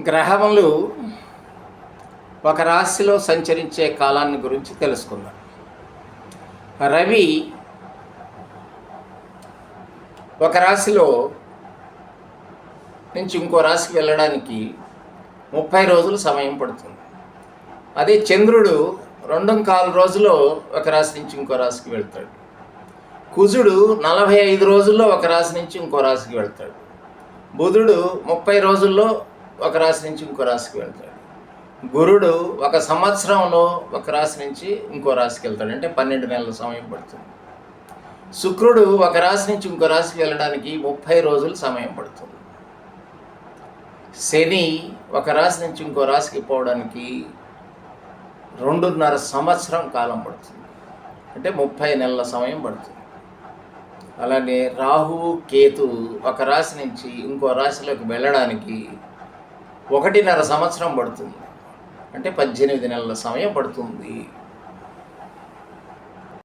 గ్రహములు ఒక రాశిలో సంచరించే కాలాన్ని గురించి తెలుసుకుందాం. రవి ఒక రాశిలో నుంచి ఇంకో రాశికి వెళ్ళడానికి ముప్పై రోజులు సమయం పడుతుంది. అదే చంద్రుడు రెండు కాలు రోజుల్లో ఒక రాశి నుంచి ఇంకో రాశికి వెళ్తాడు. కుజుడు నలభై ఐదు రోజుల్లో ఒక రాశి నుంచి ఇంకో రాశికి వెళ్తాడు. బుధుడు ముప్పై రోజుల్లో ఒక రాశి నుంచి ఇంకో రాశికి వెళ్తాడు. గురుడు ఒక సంవత్సరంలో ఒక రాశి నుంచి ఇంకో రాశికి వెళ్తాడు. అంటే పన్నెండు నెలల సమయం పడుతుంది. శుక్రుడు ఒక రాశి నుంచి ఇంకో రాశికి వెళ్ళడానికి ముప్పై రోజులు సమయం పడుతుంది. శని ఒక రాశి నుంచి ఇంకో రాశికి పోవడానికి రెండున్నర సంవత్సరం కాలం పడుతుంది. అంటే ముప్పై నెలల సమయం పడుతుంది. అలానే రాహు కేతు ఒక రాశి నుంచి ఇంకో రాశిలోకి వెళ్ళడానికి ఒకటిన్నర సంవత్సరం పడుతుంది. అంటే పద్దెనిమిది నెలల సమయం పడుతుంది.